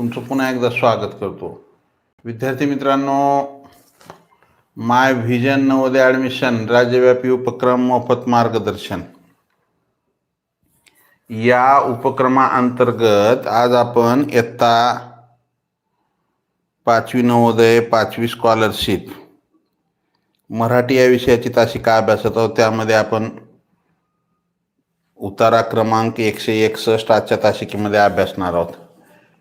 तुमचं पुन्हा एकदा स्वागत करतो. विद्यार्थी मित्रांनो माय व्हिजन नवोदय ॲडमिशन राज्यव्यापी उपक्रम मोफत मार्गदर्शन. या उपक्रमाअंतर्गत आज आपण इयत्ता पाचवी नवोदय पाचवी स्कॉलरशिप मराठी या विषयाची तासिका अभ्यासत आहोत त्यामध्ये आपण उतारा क्रमांक एकशे एकसष्ट आजच्या तासिकेमध्ये अभ्यासणार आहोत.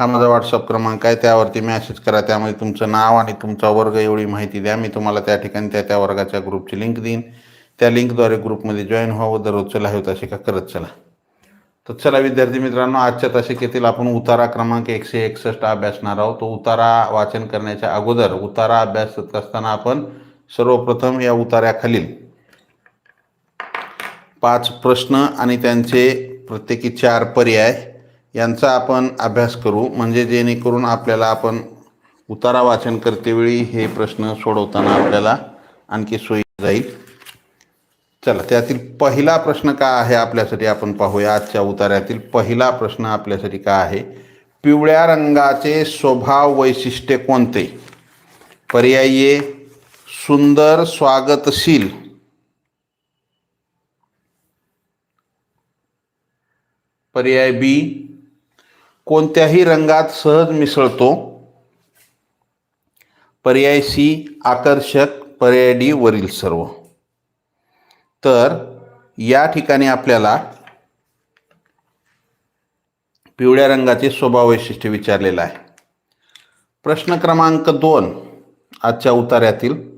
हा माझा व्हॉट्सअप क्रमांक आहे. त्यावरती मॅसेज करा. त्यामध्ये तुमचं नाव आणि तुमचा वर्ग एवढी माहिती द्या. मी तुम्हाला त्या ठिकाणी त्या त्या वर्गाच्या ग्रुपची लिंक देईन. त्या लिंकद्वारे ग्रुपमध्ये जॉईन व्हावं. दररोजचं लाईव्ह तासिका करत चला. तर चला विद्यार्थी मित्रांनो आजच्या तासिकेतील आपण उतारा क्रमांक एकशे एकसष्ट अभ्यासणार आहोत. तो उतारा वाचन करण्याच्या अगोदर उतारा अभ्यासत असताना आपण सर्वप्रथम या उतार्याखालील पाच प्रश्न आणि त्यांचे प्रत्येकी चार पर्याय यांचा आपण अभ्यास करू. म्हणजे जेणेकरून आपल्याला आपण उतारा वाचन करतेवेळी हे प्रश्न सोडवताना आपल्याला आणखी सोयी जाईल. चला त्यातील पहिला प्रश्न काय आहे आपल्यासाठी आपण पाहूया. आजच्या उतार्यातील पहिला प्रश्न आपल्यासाठी काय आहे? पिवळ्या रंगाचे स्वभाव वैशिष्ट्य कोणते? पर्यायी सुंदर स्वागतशील. पर्याय बी कोणत्याही रंगात सहज मिसळतो. पर्याय सी आकर्षक पर्याय डी वरील सर्व. तर या ठिकाणी आपल्याला पिवळ्या रंगाचे स्वभाव वैशिष्ट्य विचारलेलं आहे. प्रश्न क्रमांक दोन आजच्या उतार्यातील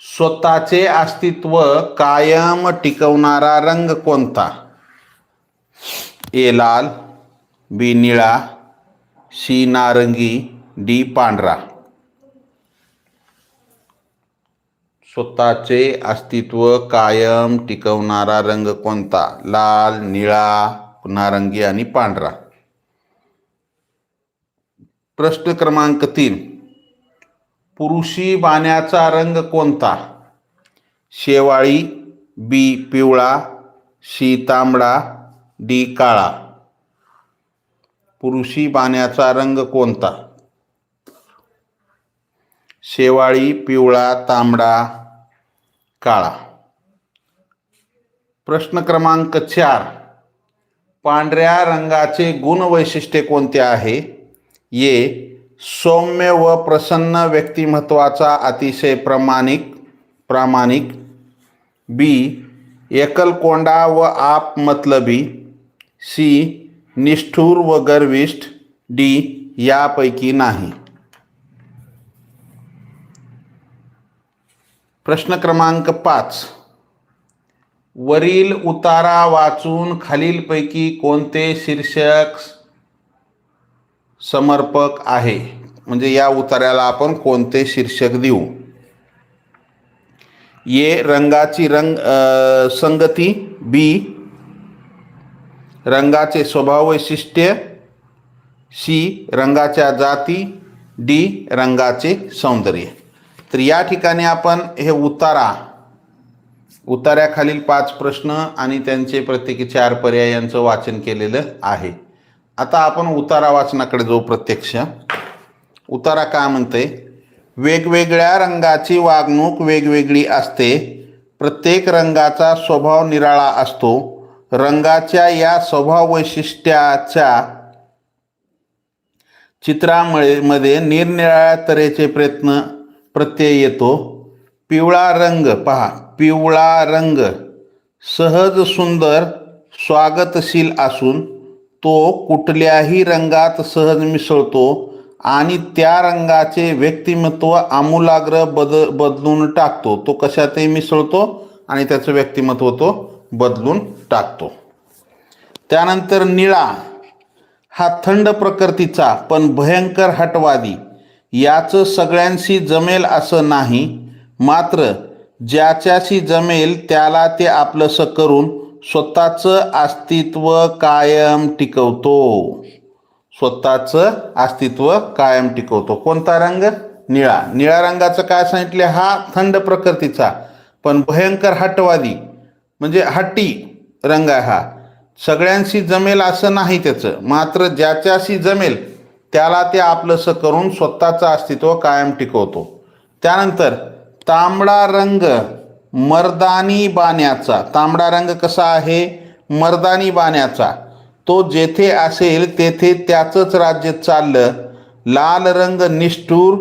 स्वतःचे अस्तित्व कायम टिकवणारा रंग कोणता? ए लाल बी निळा सी नारंगी डी पांढरा. स्वतःचे अस्तित्व कायम टिकवणारा रंग कोणता? लाल निळा नारंगी आणि पांढरा. प्रश्न क्रमांक तीन. पुरुषी बाण्याचा रंग कोणता? शेवाळी बी पिवळा सी तांबडा डी काळा. पुरुषी बाण्याचा रंग कोणता? शेवाळी पिवळा तांबडा काळा. प्रश्न क्रमांक चार. पांढऱ्या रंगाचे गुणवैशिष्ट्य कोणते आहे? ये सौम्य व प्रसन्न व्यक्तिमत्वाचा अतिशय प्रामाणिक प्रामाणिक. बी. एकलकोंडा व आप मतलबी सी. निष्ठूर व गर्विष्ठ डी यापैकी नाही. प्रश्न क्रमांक पाच. वरील उतारा वाचून खालीलपैकी कोणते शीर्षक समर्पक आहे? म्हणजे या उतार्याला आपण कोणते शीर्षक देऊ? ये रंगाची रंग संगती बी रंगाचे स्वभाव वैशिष्ट्य सी रंगाच्या जाती डी रंगाचे सौंदर्य. तर या ठिकाणी आपण हे उतारा उतार्याखालील पाच प्रश्न आणि त्यांचे प्रत्येकी चार पर्याय यांचं वाचन केलेलं आहे. आता आपण उतारा वाचनाकडे जाऊ प्रत्यक्ष. उतारा काय म्हणते वेगवेगळ्या रंगाची वागणूक वेगवेगळी असते. प्रत्येक रंगाचा स्वभाव निराळा असतो. रंगाच्या या स्वभाव वैशिष्ट्याच्या चित्रामुळे मध्ये निरनिराळ्या तऱ्हेचे प्रयत्न प्रत्यय येतो. पिवळा रंग पहा पिवळा रंग. सहज सुंदर स्वागतशील असून तो कुठल्याही रंगात सहज मिसळतो आणि त्या रंगाचे व्यक्तिमत्व आमूलाग्र बद बदलून टाकतो. तो कशातही मिसळतो आणि त्याचं व्यक्तिमत्व तो बदलून टाकतो. त्यानंतर निळा हा थंड प्रकृतीचा पण भयंकर हटवादी. याचं सगळ्यांशी जमेल असं नाही मात्र ज्याच्याशी जमेल त्याला ते आपलंसं करून स्वतःचं अस्तित्व कायम टिकवतो. स्वतःचं अस्तित्व कायम टिकवतो. कोणता रंग? निळा. निळ्या रंगाचं काय सांगितले? हा थंड प्रकृतीचा पण भयंकर हटवादी. म्हणजे हट्टी रंग आहे हा. सगळ्यांशी जमेल असं नाही त्याचं. मात्र ज्याच्याशी जमेल त्याला ते आपलंसं करून स्वतःचं अस्तित्व कायम टिकवतो. त्यानंतर तांबडा रंग मर्दानी बाण्याचा. तांबडा रंग कसा आहे? मर्दानी बाण्याचा. तो जेथे असेल तेथे त्याचंच राज्य चाललं. लाल रंग निष्ठूर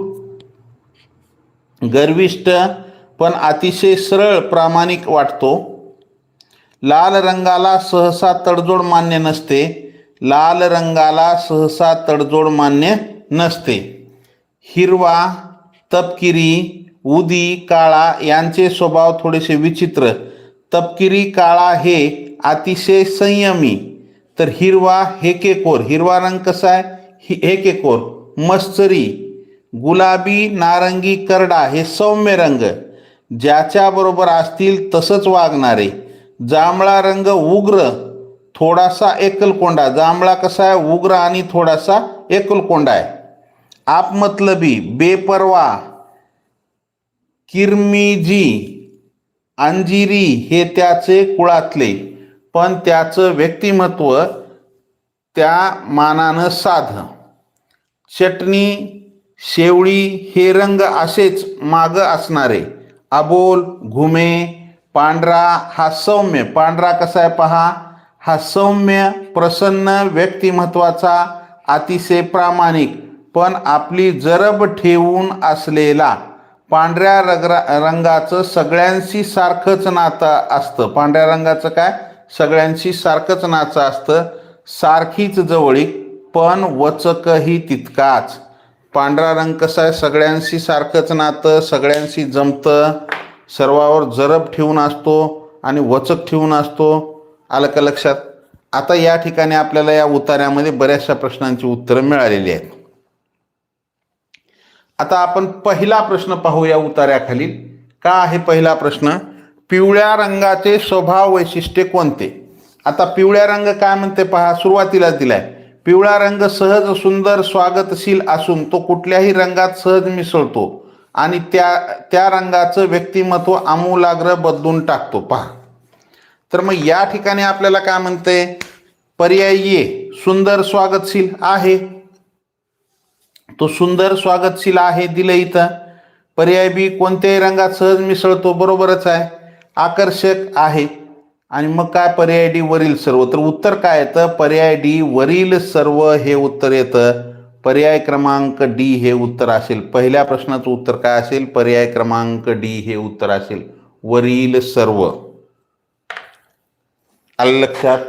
गर्विष्ट पण अतिशय सरळ प्रामाणिक वाटतो. लाल रंगाला सहसा तडजोड मान्य नसते. लाल रंगाला सहसा तडजोड मान्य नसते. हिरवा तपकिरी उदी काळा यांचे स्वभाव थोडेसे विचित्र. तपकिरी काळा हे अतिशय संयमी. तर हिरवा हेकेकोर हिरवा रंग कसा आहे? हि हेकेकोर मस्तरी. गुलाबी नारंगी करडा हे सौम्य रंग. ज्याच्याबरोबर असतील तसंच वागणारे. जांभळा रंग उग्र थोडासा एकलकोंडा. जांभळा कसा आहे? उग्र आणि थोडासा एकलकोंडा आहे. आपमतलबी बेपरवा किरमिजी अंजिरी हे त्याचे कुळातले पण त्याचं व्यक्तिमत्व त्या मानानं साध. चटणी शेवळी हे रंग असेच माग असणारे. अबोल घुमे पांढरा हा सौम्य पांढरा कसा आहे पहा? हा सौम्य प्रसन्न व्यक्तिमत्वाचा अतिशय प्रामाणिक पण आपली जरब ठेवून असलेला. पांढऱ्या रगरा रंगाचं सगळ्यांशी सारखंच नातं असतं. पांढऱ्या रंगाचं काय? सगळ्यांशी सारखंच नातं असतं. सारखीच जवळीक पण वचकही तितकाच. पांढरा रंग कसा आहे? सगळ्यांशी सारखंच नातं सगळ्यांशी जमतं. सर्वावर जरब ठेवून असतो आणि वचक ठेवून असतो. आलं का लक्षात? आता या ठिकाणी आपल्याला या उतार्यामध्ये बऱ्याचशा प्रश्नांची उत्तरं मिळालेली आहेत. आता आपण पहिला प्रश्न पाहू या का आहे पहिला प्रश्न? पिवळ्या रंगाचे स्वभाव वैशिष्ट्ये कोणते? आता पिवळ्या रंग काय म्हणते पहा? सुरुवातीला दिलाय. पिवळा रंग सहज सुंदर स्वागतशील असून तो कुठल्याही रंगात सहज मिसळतो. आणि त्या त्या रंगाचं व्यक्तिमत्व आमूलाग्र बदलून टाकतो. पहा. तर मग या ठिकाणी आपल्याला काय म्हणते? पर्यायी सुंदर स्वागतशील आहे. तो सुंदर स्वागतशील आहे दिलं इथं. पर्याय बी कोणत्याही रंगात सहज मिसळतो बरोबरच आहे. आकर्षक आहे. आणि मग काय पर्याय डी वरील सर्व? तर उत्तर काय येतं? पर्याय डी वरील सर्व हे उत्तर येतं. पर्याय क्रमांक डी हे उत्तर असेल. पहिल्या प्रश्नाचं उत्तर काय असेल? पर्याय क्रमांक डी हे उत्तर असेल. वरील सर्व. आलं लक्षात?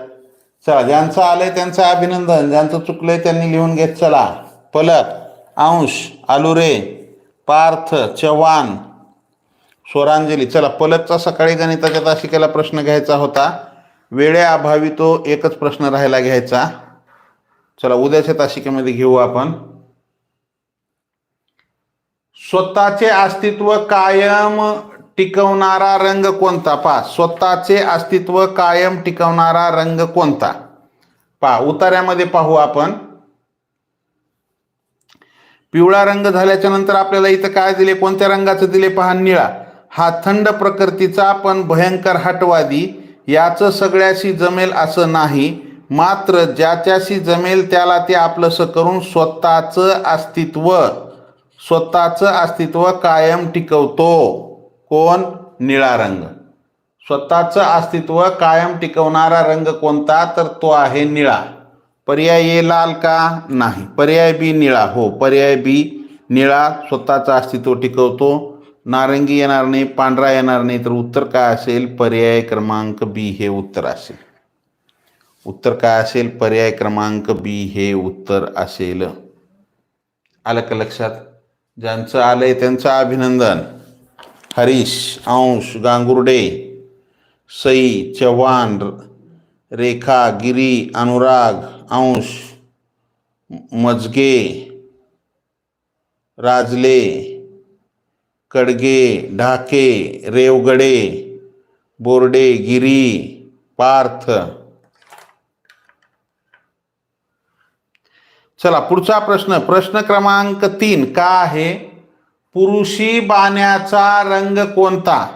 चला ज्यांचं आलंय त्यांचं अभिनंदन. ज्यांचं चुकलंय त्यांनी लिहून घेत चला. पलक अंश आलुरे पार्थ चव्हाण स्वरांजली. चला पलकचा सकाळी गणिताच्या तासिकेला प्रश्न घ्यायचा होता. वेळेअभावी तो एकच प्रश्न राहायला घ्यायचा. चला उद्याच्या तासिकेमध्ये घेऊ आपण. स्वतःचे अस्तित्व कायम टिकवणारा रंग कोणता? पा स्वतःचे अस्तित्व कायम टिकवणारा रंग कोणता? पा उतार्यामध्ये पाहू आपण. पिवळा रंग झाल्याच्यानंतर आपल्याला इथं काय दिले? कोणत्या रंगाचं दिले? पहा निळा. हा थंड प्रकृतीचा पण भयंकर हटवादी याचं सगळ्याशी जमेल असं नाही. मात्र ज्याच्याशी जमेल त्याला ते आपलंसं करून स्वतःचं अस्तित्व स्वतःचं अस्तित्व कायम टिकवतो. कोण? निळा रंग. स्वतःचं अस्तित्व कायम टिकवणारा रंग कोणता? तर तो आहे निळा. पर्याय ए लाल का? नाही. पर्याय बी निळा. हो पर्याय बी निळा. स्वतःचं अस्तित्व टिकवतो. नारंगी येणार नाही पांढरा येणार नाही तर उत्तर काय असेल? पर्याय क्रमांक बी हे उत्तर असेल. उत्तर काय असेल? पर्याय क्रमांक बी हे उत्तर असेल. आलं का लक्षात? ज्यांचं आलंय त्यांचं अभिनंदन. हरीश अंश गांगुर्डे सई चव्हाण रेखा गिरी अनुराग अंश मजगे राजले कडगे ढाके रेवगडे बोर्डे गिरी पार्थ चला पुढचा प्रश्न. प्रश्न क्रमांक तीन. का आहे? पुरुषी बाण्याचा रंग कोणता?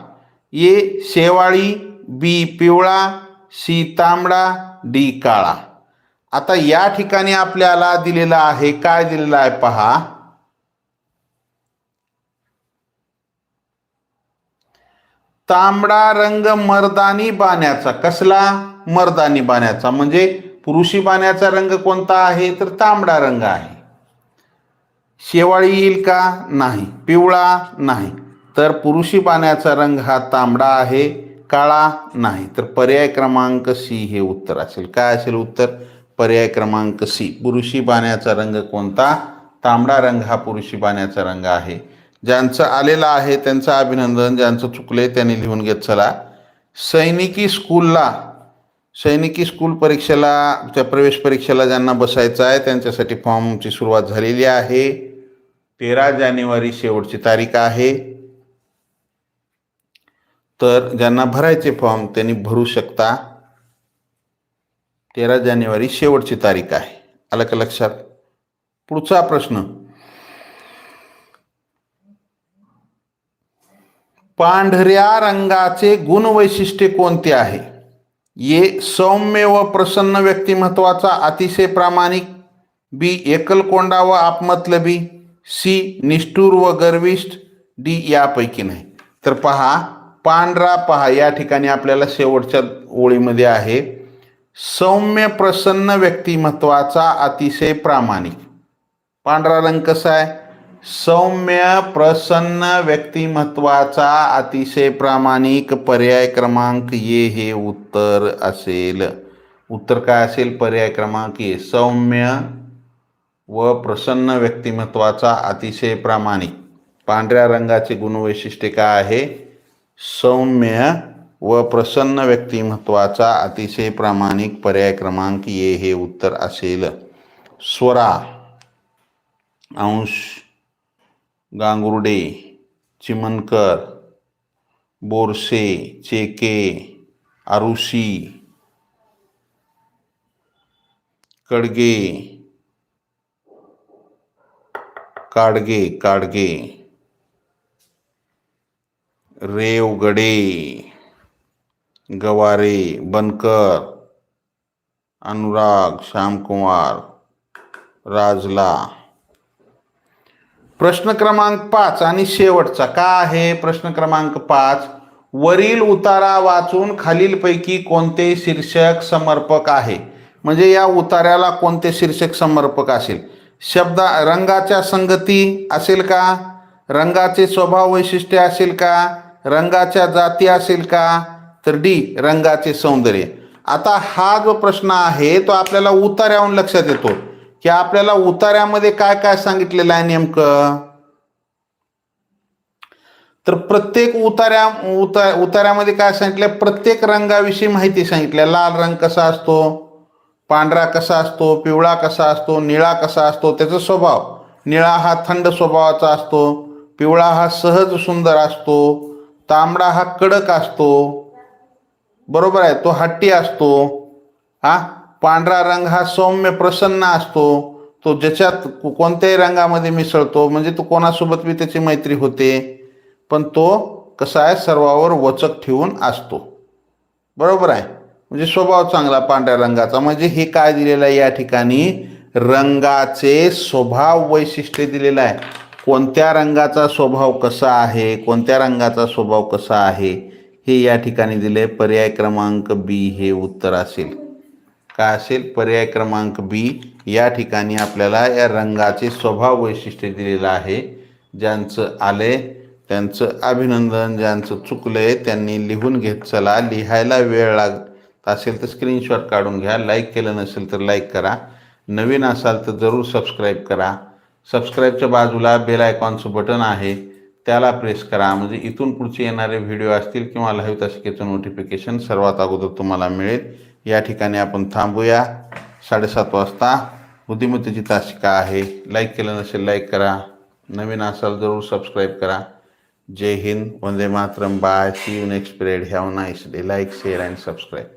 ए शेवाळी बी पिवळा सी तांबडा डी काळा. आता या ठिकाणी आपल्याला दिलेला आहे काय दिलेलं आहे पहा. तांबडा रंग मर्दानी बाण्याचा. कसला? मर्दानी बाण्याचा. म्हणजे पुरुषी बाण्याचा रंग कोणता आहे? तर तांबडा रंग आहे. शेवाळी येईल का? नाही. पिवळा? नाही. तर पुरुषी बाण्याचा रंग हा तांबडा आहे. काळा? नाही. तर पर्याय क्रमांक सी हे उत्तर असेल. काय असेल उत्तर? पर्याय क्रमांक सी. पुरुषी बाण्याचा रंग कोणता? तांबडा रंग हा पुरुषी बाण्याचा रंग आहे. ज्यांचं आलेलं आहे त्यांचं अभिनंदन ज्यांचं चुकले त्यांनी लिहून घेत चला. सैनिकी स्कूलला सैनिकी स्कूल परीक्षेला त्या प्रवेश परीक्षेला ज्यांना बसायचं आहे त्यांच्यासाठी फॉर्मची सुरुवात झालेली आहे. तेरा जानेवारी शेवटची तारीख आहे. तर ज्यांना भरायचे फॉर्म त्यांनी भरू शकता. तेरा जानेवारी शेवटची तारीख आहे. आलं का लक्षात? पुढचा प्रश्न. पांढऱ्या रंगाचे गुणवैशिष्ट्य कोणते आहे? ए सौम्य व प्रसन्न व्यक्तिमत्वाचा अतिशय प्रामाणिक. बी एकलकोंडा व आपमतलबी. सी निष्ठूर व गर्विष्ठ. डी यापैकी नाही. तर पहा पांढरा पहा या ठिकाणी आपल्याला शेवटच्या ओळीमध्ये आहे. सौम्य प्रसन्न व्यक्तिमत्वाचा अतिशय प्रामाणिक. पांढरा रंग कसा आहे? सौम्य प्रसन्न व्यक्तिमत्वाचा अतिशय प्रामाणिक पर्याय क्रमांक ये हे उत्तर असेल. उत्तर काय असेल? पर्याय क्रमांक ये सौम्य व प्रसन्न व्यक्तिमत्वाचा अतिशय प्रामाणिक. पांढऱ्या रंगाचे गुणवैशिष्ट्य काय आहे? सौम्य व प्रसन्न व्यक्तिमत्वाचा अतिशय प्रामाणिक पर्याय क्रमांक ये हे उत्तर असेल. स्वरा अंश गांगुर्डे, चिमनकर, बोरसे, चेके, आरुषी, कडगे, काडगे काडगे, रेवगडे, गवारे, बनकर, अनुराग श्याम कुमार राजला प्रश्न क्रमांक पाच आणि शेवटचा. का आहे प्रश्न क्रमांक पाच? वरील उतारा वाचून खालीलपैकी कोणते शीर्षक समर्पक आहे? म्हणजे या उतार्याला कोणते शीर्षक समर्पक असेल? शब्द रंगाच्या संगती असेल का? रंगाचे स्वभाव वैशिष्ट्य असेल का? रंगाच्या जाती असेल का? तर डी रंगाचे सौंदर्य. आता हा जो प्रश्न आहे तो आपल्याला उतार्याहून लक्षात येतो. की आपल्याला उतार्यामध्ये काय काय सांगितलेलं आहे नेमकं? तर प्रत्येक उतार्या उता उतार्यामध्ये काय सांगितलं प्रत्येक रंगाविषयी माहिती सांगितल्या. लाल रंग कसा असतो? पांढरा कसा असतो? पिवळा कसा असतो? निळा कसा असतो? त्याचा स्वभाव. निळा हा थंड स्वभावाचा असतो. पिवळा हा सहज सुंदर असतो. तांबडा हा कडक असतो. बरोबर आहे? तो हट्टी असतो. हा पांढरा रंग हा सौम्य प्रसन्न असतो. तो ज्याच्यात कोणत्याही रंगामध्ये मिसळतो म्हणजे तो कोणासोबत बी त्याची मैत्री होते पण तो कसा आहे सर्वावर वचक ठेवून असतो. बरोबर आहे? म्हणजे स्वभाव चांगला पांढऱ्या रंगाचा. म्हणजे हे काय दिलेलं आहे या ठिकाणी? रंगाचे स्वभाव वैशिष्ट्य दिलेलं आहे. कोणत्या रंगाचा स्वभाव कसा आहे कोणत्या रंगाचा स्वभाव कसा आहे हे या ठिकाणी दिले पर्याय क्रमांक बी हे उत्तर असेल. काय असेल? पर्याय क्रमांक बी. या ठिकाणी आपल्याला या रंगाचे स्वभाव वैशिष्ट्य दिलेलं आहे. ज्यांचं आले त्यांचं अभिनंदन ज्यांचं चुकलंय त्यांनी लिहून घेत चला. लिहायला वेळ लागत असेल तर स्क्रीनशॉट काढून घ्या. लाईक केलं नसेल तर लाईक करा. नवीन असाल तर जरूर सबस्क्राईब करा. सबस्क्राईबच्या बाजूला बेल आयकॉनचं बटन आहे. त्याला प्रेस करा. म्हणजे इथून पुढचे येणारे व्हिडिओ असतील किंवा लाईव्ह तासिकेचं नोटिफिकेशन सर्वात अगोदर तुम्हाला मिळेल. या ठिकाणी आपण थांबूया. साडेसात वाजता. बुद्धिमत्तेची तासिका आहे. लाईक केलं नसेल लाईक करा. नवीन असाल जरूर सबस्क्राईब करा. जय हिंद. वंदे Mataram. Bye see you next period have nice day like share and subscribe